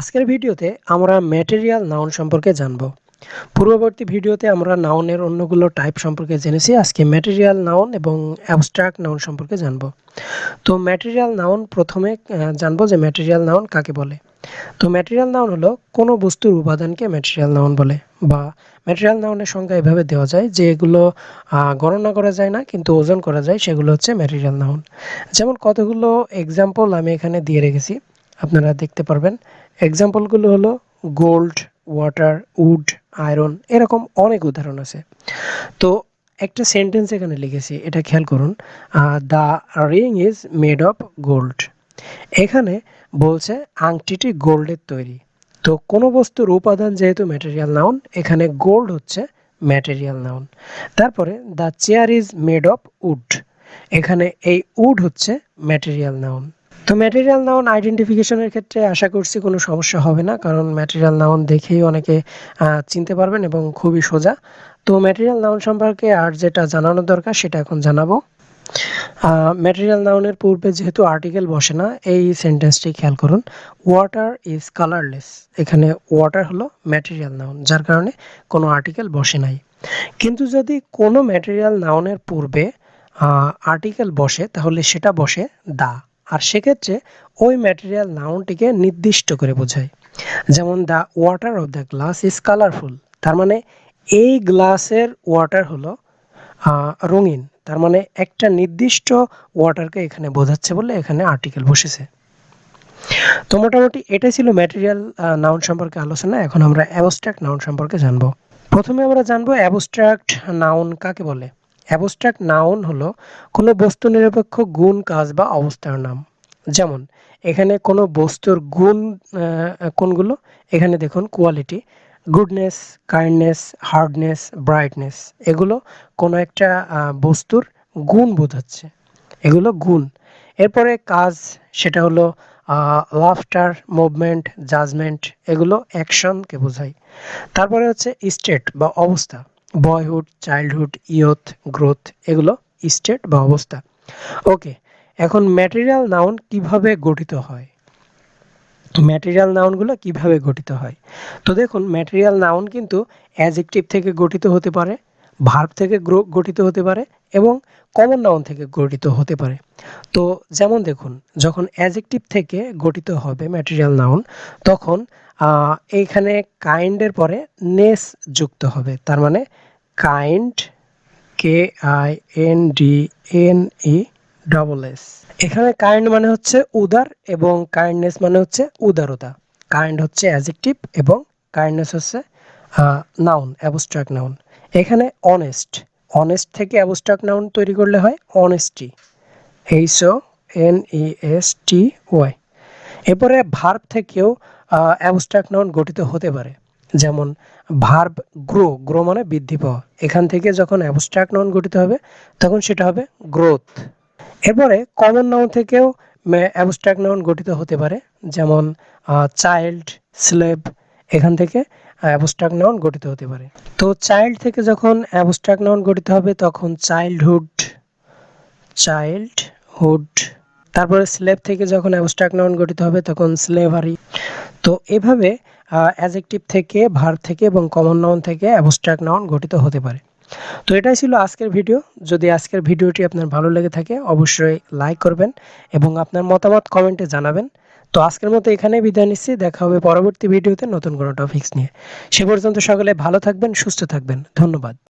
আজকের ভিডিওতে আমরা ম্যাটেরিয়াল নাউন সম্পর্কে জানব। পূর্ববর্তী ভিডিওতে আমরা নাউনের অন্যগুলো টাইপ সম্পর্কে জেনেছি, আজকে ম্যাটেরিয়াল নাউন এবং অ্যাবস্ট্রাক্ট নাউন সম্পর্কে জানব। তো ম্যাটেরিয়াল নাউন প্রথমে জানব যে ম্যাটেরিয়াল নাউন কাকে বলে। তো ম্যাটেরিয়াল নাউন হলো কোনো বস্তুর উপাদানকে ম্যাটেরিয়াল নাউন বলে, বা ম্যাটেরিয়াল নাউনের সংজ্ঞা এভাবে দেওয়া যায় যে এগুলো গণনা করা যায় না, কিন্তু ওজন করা যায়, সেগুলো হচ্ছে ম্যাটেরিয়াল নাউন যেমন কতগুলো এক্সাম্পল আমি এখানে দিয়ে রেখেছি, আপনারা দেখতে পারবেন। এক্সাম্পলগুলো হলো গোল্ড ওয়াটার উড আয়রন এরকম অনেক উদাহরণ আছে। তো একটা সেন্টেন্স এখানে লিখেছি, এটা খেয়াল করুন। The ring is made of gold এখানে বলছে, আংটিটি গোল্ডের তৈরি। তো কোনো বস্তুর উপাদান যেহেতু ম্যাটেরিয়াল নাউন এখানে গোল্ড হচ্ছে ম্যাটেরিয়াল নাউন তারপরে the chair is made of wood এখানে এই উড হচ্ছে ম্যাটেরিয়াল নাউন তো ম্যাটেরিয়াল নাউন আইডেন্টিফিকেশনের ক্ষেত্রে আশা করছি কোনো সমস্যা হবে না, কারণ ম্যাটেরিয়াল নাউন দেখেই অনেকে চিনতে পারবেন এবং খুবই সোজা। তো ম্যাটেরিয়াল নাউন সম্পর্কে আর যেটা জানানো দরকার সেটা এখন জানাব। ম্যাটেরিয়াল নাউনের পূর্বে যেহেতু আর্টিকেল বসে না, এই সেন্টেন্সটি খেয়াল করুন। ওয়াটার ইজ কালারলেস এখানে ওয়াটার হলো ম্যাটেরিয়াল নাউন যার কারণে কোনো আর্টিকেল বসে নাই। কিন্তু যদি কোনো ম্যাটেরিয়াল নাউনের পূর্বে আর্টিকেল বসে, তাহলে সেটা বসে দা। আর সেক্ষেত্রে ওই ম্যাটেরিয়াল নাউনটিকে নির্দিষ্ট করে বোঝায়। যেমন the water of the glass is colourful তার মানে এই গ্লাসের ওয়াটার হলো রঙিন, তার মানে একটা নির্দিষ্ট ওয়াটারকে এখানে বোঝাচ্ছে বলে এখানে আর্টিকেল বসেছে। তো মোটামুটি এটাই ছিল ম্যাটেরিয়াল নাউন সম্পর্কে আলোচনা, এখন আমরা অ্যাবস্ট্রাক্ট নাউন সম্পর্কে জানব। প্রথমে আমরা জানব অ্যাবস্ট্রাক্ট নাউন কাকে বলে। অ্যাবস্ট্রাক্ট নাউন হলো কোনো বস্তু নিরপেক্ষ গুণ, কাজ বা অবস্থার নাম। যেমন, এখানে কোনো বস্তুর গুণ কোনগুলো? এখানে দেখুন quality goodness kindness hardness brightness এগুলো কোনো একটা বস্তুর গুণ বোঝাচ্ছে। এগুলো গুণ। এরপরে কাজ, সেটা হলো লাফটার মুভমেন্ট জাজমেন্ট এগুলো অ্যাকশনকে বোঝায়। তারপরে হচ্ছে স্টেট বা অবস্থা। বয়হুড চাইল্ডহুড ইয়থ গ্রোথ এগুলো স্টেট বা অবস্থা। ওকে এখন ম্যাটেরিয়াল নাউন কীভাবে গঠিত হয়? ম্যাটেরিয়াল নাউনগুলো কীভাবে গঠিত হয়? তো দেখুন ম্যাটেরিয়াল নাউন কিন্তু অ্যাজেকটিভ থেকে গঠিত হতে পারে ভার্ব থেকে গঠিত হতে পারে এবং কমন নাউন থেকে গঠিত হতে পারে। তো যেমন দেখুন, যখন অ্যাজেকটিভ থেকে গঠিত হবে ম্যাটেরিয়াল নাউন তখন এইখানে কাইন্ডের পরে নেস যুক্ত হবে। তার মানে kind K I N D N E double S এখানে কাইন্ড মানে হচ্ছে উদার এবং কাইন্ডনেস মানে হচ্ছে উদারতা। কাইন্ড হচ্ছে অ্যাজেকটিভ এবং কাইন্ডনেস হচ্ছে নাউন অ্যাবস্ট্রাক্ট নাউন এখানে অনেস্ট অনেস্ট থেকে অ্যাবস্ট্রাক্ট নাউন তৈরি করলে হয় honesty H O N E S T Y এরপরে ভার্ব থেকেও অ্যাবস্ট্রাক্ট নাউন গঠিত হতে পারে। যেমন, ভার্ব গ্রো গ্রো মানে বৃদ্ধি পাওয়া। এখান থেকে যখন অ্যাবস্ট্রাক্ট নাউন গঠিত হবে, তখন সেটা হবে গ্রোথ। এরপরে কমন নাউন থেকেও অ্যাবস্ট্রাক্ট নাউন গঠিত হতে পারে। যেমন চাইল্ড, স্লেভ, এখান থেকে অ্যাবস্ট্রাক্ট নাউন গঠিত হতে পারে। তো চাইল্ড থেকে যখন অ্যাবস্ট্রাক্ট নাউন গঠিত হবে, তখন চাইল্ডহুড চাইল্ডহুড তারপরে স্লেভ থেকে যখন অ্যাবস্ট্রাক্ট নাউন গঠিত হবে, তখন স্লেভারি তো এভাবে অ্যাজেকটিভ থেকে ভার থেকে এবং কমন নাউন থেকে অ্যাবস্ট্রাক্ট নাউন গঠিত হতে পারে। তো এটাই ছিল আজকের ভিডিও যদি আজকের ভিডিওটি আপনার ভালো লেগে থাকে, অবশ্যই লাইক করবেন এবং আপনার মতামত কমেন্টে জানাবেন। তো আজকের মতো এখানে বিদায় নিচ্ছি। দেখা হবে পরবর্তী ভিডিওতে নতুন কোনো টপিক্স নিয়ে। সে পর্যন্ত সকলে ভালো থাকবেন, সুস্থ থাকবেন। ধন্যবাদ।